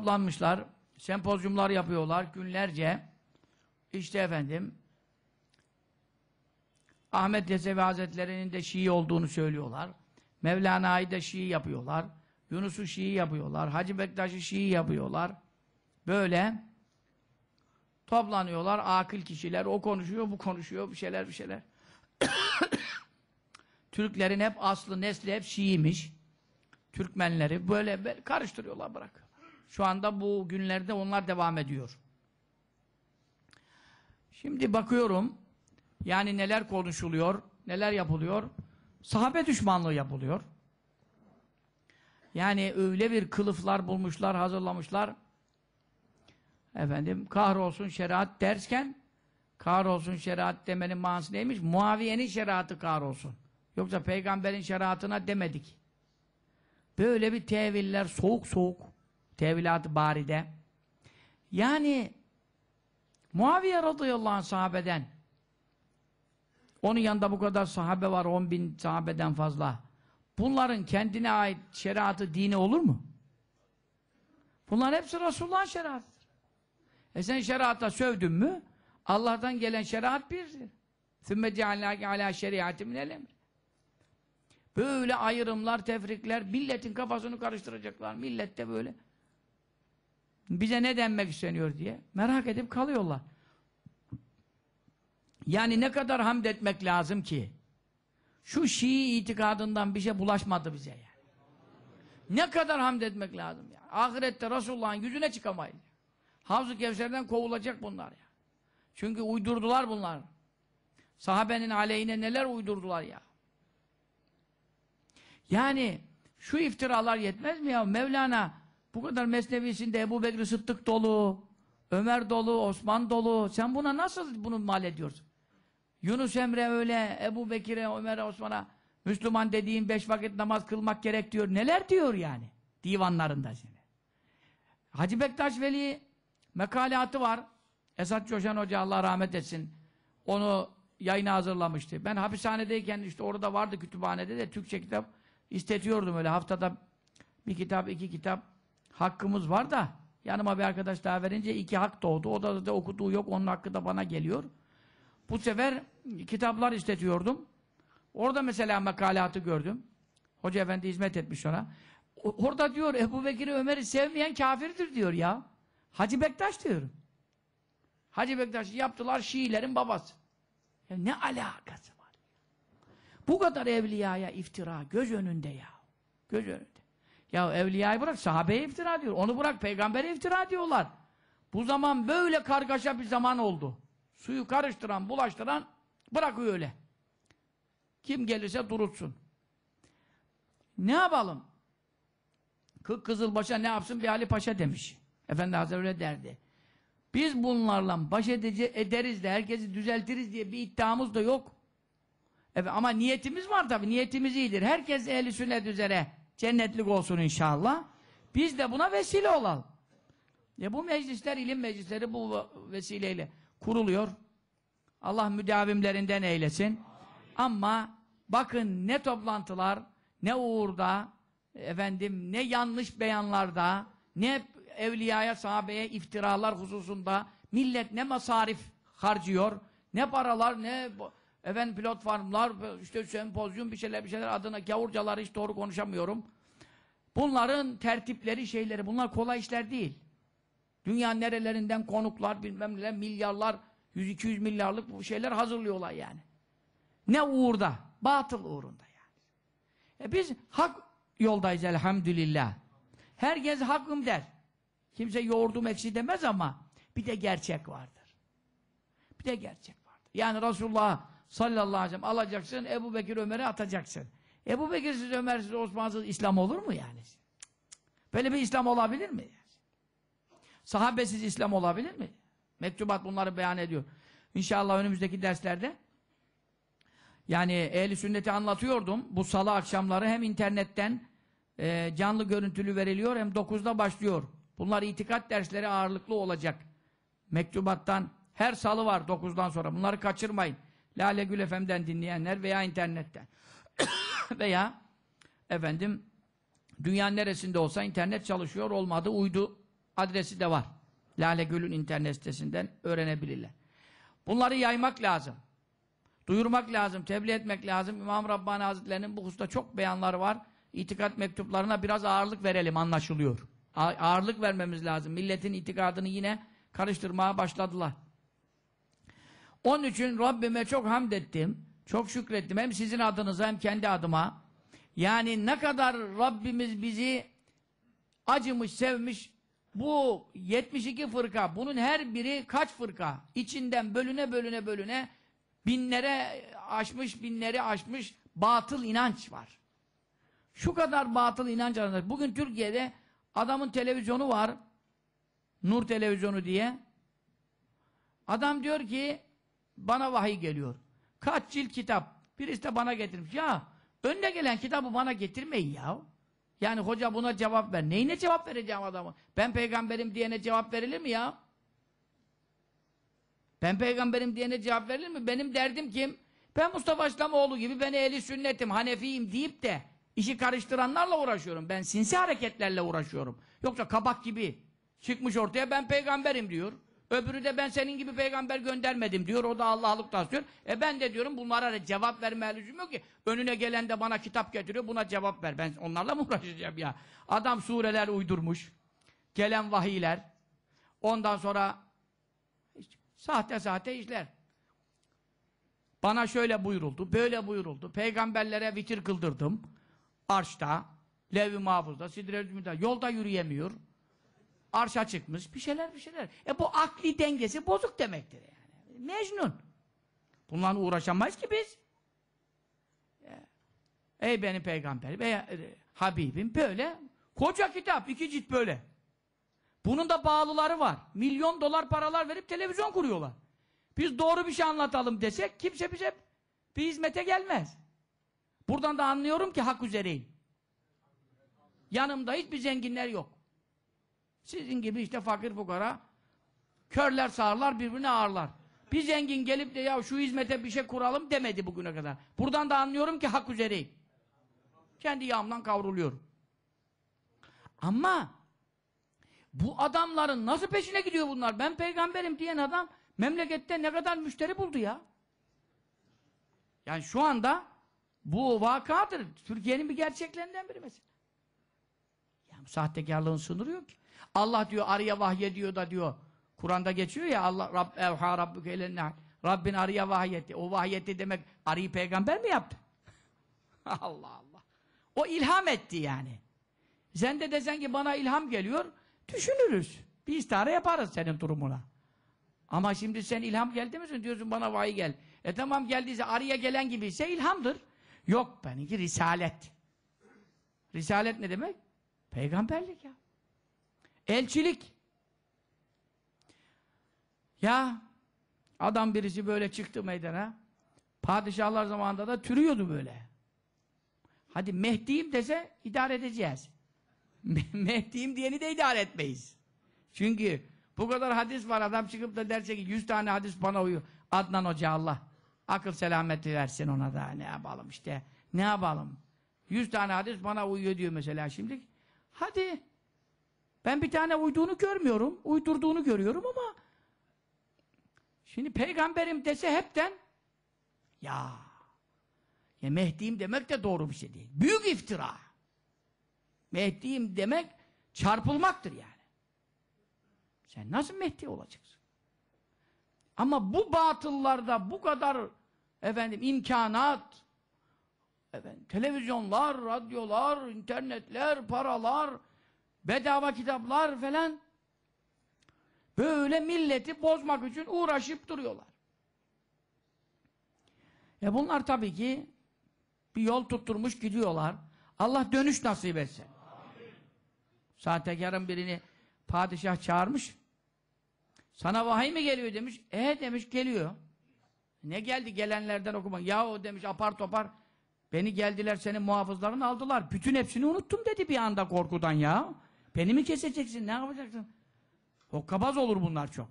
toplanmışlar, sempozyumlar yapıyorlar günlerce. İşte efendim, Ahmet Yesevi Hazretleri'nin de Şii olduğunu söylüyorlar. Mevlana'yı da Şii yapıyorlar. Yunus'u Şii yapıyorlar. Hacı Bektaş'ı Şii yapıyorlar. Böyle toplanıyorlar akıl kişiler. O konuşuyor, bu konuşuyor, bir şeyler bir şeyler. Türklerin hep aslı, nesli hep Şiiymiş. Türkmenleri böyle karıştırıyorlar bırak. Şu anda bu günlerde onlar devam ediyor. Şimdi bakıyorum yani neler konuşuluyor, neler yapılıyor. Sahabe düşmanlığı yapılıyor. Yani öyle bir kılıflar bulmuşlar, hazırlamışlar. Efendim kahrolsun şeriat dersken kahrolsun şeriat demenin manası neymiş? Muaviye'nin şeriatı kahrolsun. Yoksa peygamberin şeriatına demedik. Böyle bir teviller soğuk soğuk tevilat-ı baride. Yani Muaviye radıyallahu anh sahabeden onun yanında bu kadar sahabe var, 10 bin sahabeden fazla. Bunların kendine ait şeriatı, dini olur mu? Bunlar hepsi Resulullah'ın şeriatıdır. E sen şeriata sövdün mü, Allah'tan gelen şeriat birdir. ثُمَّ جَعَلْنَاكَ عَلَى شَرِيعَةٍ مِنَ الْاَمْرِ Böyle ayrımlar, tefrikler, milletin kafasını karıştıracaklar. Millet de böyle. bize ne denmek isteniyor diye merak edip kalıyorlar. Yani ne kadar hamd etmek lazım ki şu Şii itikadından bir şey bulaşmadı bize yani. Ne kadar hamd etmek lazım ya. Ahirette Resulullah'ın yüzüne çıkamayız. Havz-ı Kevser'den kovulacak bunlar ya. Çünkü uydurdular bunlar. Sahabenin aleyhine neler uydurdular ya. Yani şu iftiralar yetmez mi ya? Mevlana bu kadar mesnevisinde Ebu Bekir Sıddık dolu, Ömer dolu, Osman dolu. Sen buna nasıl bunu mal ediyorsun? Yunus Emre öyle, Ebu Bekir'e, Ömer'e, Osman'a Müslüman dediğin beş vakit namaz kılmak gerek diyor. Neler diyor yani? Divanlarında seni. Hacı Bektaş Veli mekalatı var. Esat Coşan Hoca Allah rahmet etsin. Onu yayına hazırlamıştı. Ben hapishanedeyken işte orada vardı kütüphanede de Türkçe kitap istetiyordum öyle haftada bir kitap, iki kitap hakkımız var da yanıma bir arkadaş daha verince iki hak doğdu. O da, da okuduğu yok. Onun hakkı da bana geliyor. Bu sefer kitaplar istetiyordum. Orada mesela mekalatı gördüm. Hoca efendi hizmet etmiş ona. Orada diyor Ebu Bekir'i Ömer'i sevmeyen kafirdir diyor ya. Hacı Bektaş diyorum. Hacı Bektaş'ı yaptılar Şiilerin babası. Ya ne alakası var? Bu kadar evliyaya iftira göz önünde ya. Göz önünde. Ya evliyayı bırak sahabeye iftira diyor. Onu bırak peygambere iftira diyorlar. Bu zaman böyle kargaşa bir zaman oldu. Suyu karıştıran, bulaştıran bırakıyor öyle. Kim gelirse durutsun. Ne yapalım? Kırk Kızılbaş'a ne yapsın bir Ali Paşa demiş. Efendi Hazretleri öyle derdi. Biz bunlarla baş edici, ederiz de herkesi düzeltiriz diye bir iddiamız da yok. Evet, ama niyetimiz var tabi. Niyetimiz iyidir. Herkes ehli sünnet üzere cennetlik olsun inşallah. Biz de buna vesile olalım. Ya bu meclisler, ilim meclisleri bu vesileyle kuruluyor. Allah müdavimlerinden eylesin. Ama bakın ne toplantılar, ne uğurda, efendim ne yanlış beyanlarda, ne evliyaya, sahabeye iftiralar hususunda millet ne masarif harcıyor, ne paralar, ne efendim platformlar, işte sempozyum bir şeyler bir şeyler adına gavurcaları hiç doğru konuşamıyorum. Bunların tertipleri, şeyleri, bunlar kolay işler değil. Dünya nerelerinden konuklar, bilmem neler, milyarlar, 100-200 milyarlık bu şeyler hazırlıyorlar yani. Ne uğurda? Batıl uğrunda yani. E biz hak yoldayız elhamdülillah. Herkes hakkım der. Kimse yoğurdum eksi demez ama bir de gerçek vardır. Bir de gerçek vardır. Yani Resulullah sallallahu aleyhi ve sellem alacaksın, Ebu Bekir Ömer'i atacaksın. Ebu Bekir'siz, Ömer'siz, Osman'sız İslam olur mu yani? Böyle bir İslam olabilir mi? Sahabesiz İslam olabilir mi? Mektubat bunları beyan ediyor. İnşallah önümüzdeki derslerde yani ehli sünneti anlatıyordum. Bu salı akşamları hem internetten e, canlı görüntülü veriliyor hem 9'da başlıyor. Bunlar itikat dersleri ağırlıklı olacak. Mektubattan her salı var 9'dan sonra. Bunları kaçırmayın. Lale Gül FM'den dinleyenler veya internetten. veya efendim dünyanın neresinde olsa internet çalışıyor olmadı uydu adresi de var. Lale Göl'ün internet sitesinden öğrenebilirler. Bunları yaymak lazım. Duyurmak lazım, tebliğ etmek lazım. İmam Rabbani Hazretleri'nin bu hususta çok beyanları var. İtikat mektuplarına biraz ağırlık verelim anlaşılıyor. A- ağırlık vermemiz lazım. Milletin itikadını yine karıştırmaya başladılar. Onun için Rabbime çok hamd ettim. Çok şükrettim. Hem sizin adınıza hem kendi adıma. Yani ne kadar Rabbimiz bizi acımış, sevmiş. Bu 72 fırka, bunun her biri kaç fırka? İçinden bölüne bölüne bölüne binlere aşmış, binleri aşmış batıl inanç var. Şu kadar batıl inanç arasında. Bugün Türkiye'de adamın televizyonu var. Nur televizyonu diye. Adam diyor ki bana vahiy geliyor. Kaç cilt kitap. Birisi de bana getirmiş. Ya önüne gelen kitabı bana getirmeyin ya. Yani hoca buna cevap ver. Neyine cevap vereceğim adamı? Ben peygamberim diyene cevap verilir mi ya? Ben peygamberim diyene cevap verilir mi? Benim derdim kim? Ben Mustafa İslamoğlu gibi ben ehli sünnetim, Hanefiyim deyip de işi karıştıranlarla uğraşıyorum. Ben sinsi hareketlerle uğraşıyorum. Yoksa kabak gibi çıkmış ortaya ben peygamberim diyor. Öbürü de ben senin gibi peygamber göndermedim diyor. O da Allah'lık taslıyor. E ben de diyorum bunlara cevap vermeye lüzum yok ki. Önüne gelen de bana kitap getiriyor. Buna cevap ver. Ben onlarla mı uğraşacağım ya? Adam sureler uydurmuş. Gelen vahiyler. Ondan sonra sahte sahte işler. Bana şöyle buyuruldu, böyle buyuruldu. Peygamberlere vitir kıldırdım. Arşta, Lev-i Mahfuz'da, Sidre-i Yolda yürüyemiyor. Arşa çıkmış, bir şeyler bir şeyler. E bu akli dengesi bozuk demektir yani. Mecnun. Bunlarla uğraşamayız ki biz. Ey benim peygamberim, ey e, Habibim böyle. Koca kitap, iki cilt böyle. Bunun da bağlıları var. Milyon dolar paralar verip televizyon kuruyorlar. Biz doğru bir şey anlatalım desek kimse bize bir hizmete gelmez. Buradan da anlıyorum ki hak üzereyim. Yanımda hiçbir zenginler yok. Sizin gibi işte fakir fukara körler sağırlar birbirine ağırlar. Bir zengin gelip de ya şu hizmete bir şey kuralım demedi bugüne kadar. Buradan da anlıyorum ki hak üzereyim. Kendi yağımdan kavruluyorum. Ama bu adamların nasıl peşine gidiyor bunlar? Ben peygamberim diyen adam memlekette ne kadar müşteri buldu ya? Yani şu anda bu vakadır. Türkiye'nin bir gerçeklerinden biri mesela. Ya bu sahtekarlığın sınırı yok ki. Allah diyor arıya vahyediyor da diyor. Kur'an'da geçiyor ya Allah Rabb evha rabbuke Rabbin arıya vahyetti. O vahyetti demek arıyı peygamber mi yaptı? Allah Allah. O ilham etti yani. Sen de desen ki bana ilham geliyor, düşünürüz. Bir istihare yaparız senin durumuna. Ama şimdi sen ilham geldi misin? Diyorsun bana vahiy gel. E tamam geldiyse arıya gelen gibi ilhamdır. Yok benimki risalet. Risalet ne demek? Peygamberlik ya. Elçilik. Ya adam birisi böyle çıktı meydana. Padişahlar zamanında da türüyordu böyle. Hadi Mehdi'yim dese idare edeceğiz. Mehdi'yim diyeni de idare etmeyiz. Çünkü bu kadar hadis var adam çıkıp da derse ki 100 tane hadis bana uyuyor. Adnan Hoca Allah akıl selameti versin ona da ne yapalım işte. Ne yapalım? 100 tane hadis bana uyuyor diyor mesela şimdi. Hadi. Ben bir tane uyduğunu görmüyorum. Uydurduğunu görüyorum ama şimdi peygamberim dese hepten ya ya Mehdi'yim demek de doğru bir şey değil. Büyük iftira. Mehdi'yim demek çarpılmaktır yani. Sen nasıl Mehdi olacaksın? Ama bu batıllarda bu kadar efendim imkanat efendim, televizyonlar, radyolar, internetler, paralar, bedava kitaplar falan böyle milleti bozmak için uğraşıp duruyorlar. E bunlar tabii ki bir yol tutturmuş gidiyorlar. Allah dönüş nasip etsin. Sahtekarın birini padişah çağırmış. Sana vahiy mi geliyor demiş. E demiş geliyor. Ne geldi gelenlerden okuma. Ya o demiş apar topar. Beni geldiler senin muhafızların aldılar. Bütün hepsini unuttum dedi bir anda korkudan ya. Beni mi keseceksin? Ne yapacaksın? Hokkabaz olur bunlar çok.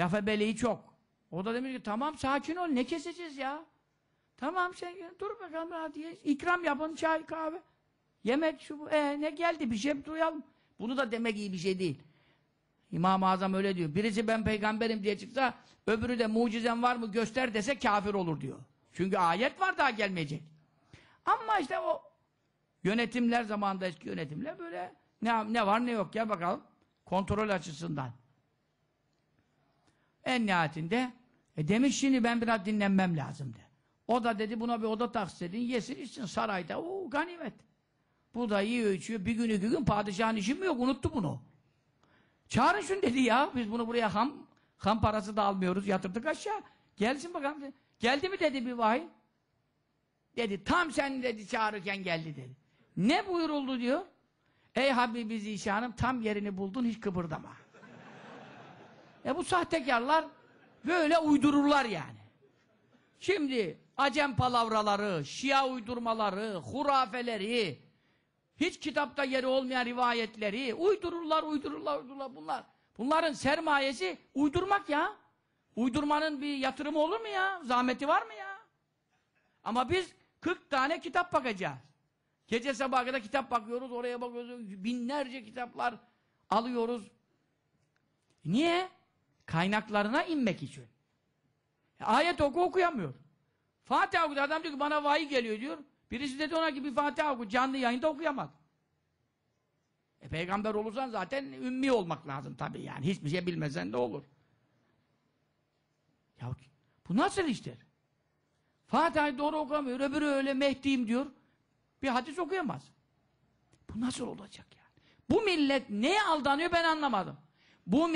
Laf ebeliği çok. O da demiş ki tamam sakin ol ne keseceğiz ya? Tamam sen dur bakalım hadi ikram yapın çay kahve. Yemek şu bu. E ne geldi bir şey duyalım. Bunu da demek iyi bir şey değil. İmam-ı Azam öyle diyor. Birisi ben peygamberim diye çıksa öbürü de mucizem var mı göster dese kafir olur diyor. Çünkü ayet var daha gelmeyecek. Ama işte o yönetimler zamanında eski yönetimler böyle ne, ne var ne yok ya bakalım. Kontrol açısından. En nihayetinde e demiş şimdi ben biraz dinlenmem lazım de. O da dedi buna bir oda tahsis edin yesin içsin sarayda. Oo ganimet. Bu da yiyor içiyor. Bir gün iki gün padişahın işi mi yok unuttu bunu. Çağırın şunu dedi ya. Biz bunu buraya ham ham parası da almıyoruz. Yatırdık aşağı. Gelsin bakalım. Geldi mi dedi bir vahiy. Dedi tam sen dedi çağırırken geldi dedi. Ne buyuruldu diyor. Ey Habibi Zişanım tam yerini buldun hiç kıpırdama. e bu sahtekarlar böyle uydururlar yani. Şimdi Acem palavraları, Şia uydurmaları, hurafeleri, hiç kitapta yeri olmayan rivayetleri uydururlar, uydururlar, uydururlar bunlar. Bunların sermayesi uydurmak ya. Uydurmanın bir yatırımı olur mu ya? Zahmeti var mı ya? Ama biz 40 tane kitap bakacağız. Gece sabaha kadar kitap bakıyoruz, oraya bakıyoruz, binlerce kitaplar alıyoruz. Niye? Kaynaklarına inmek için. E, ayet oku okuyamıyor. Fatiha okudu. Adam diyor ki bana vahiy geliyor diyor. Birisi dedi ona ki bir Fatiha oku. Canlı yayında okuyamaz. E peygamber olursan zaten ümmi olmak lazım tabii yani. Hiçbir şey bilmesen de olur. Ya bu nasıl iştir? Fatiha'yı doğru okamıyor. Öbürü öyle Mehdi'yim diyor. Bir hadis okuyamaz. Bu nasıl olacak yani? Bu millet neye aldanıyor ben anlamadım. Bu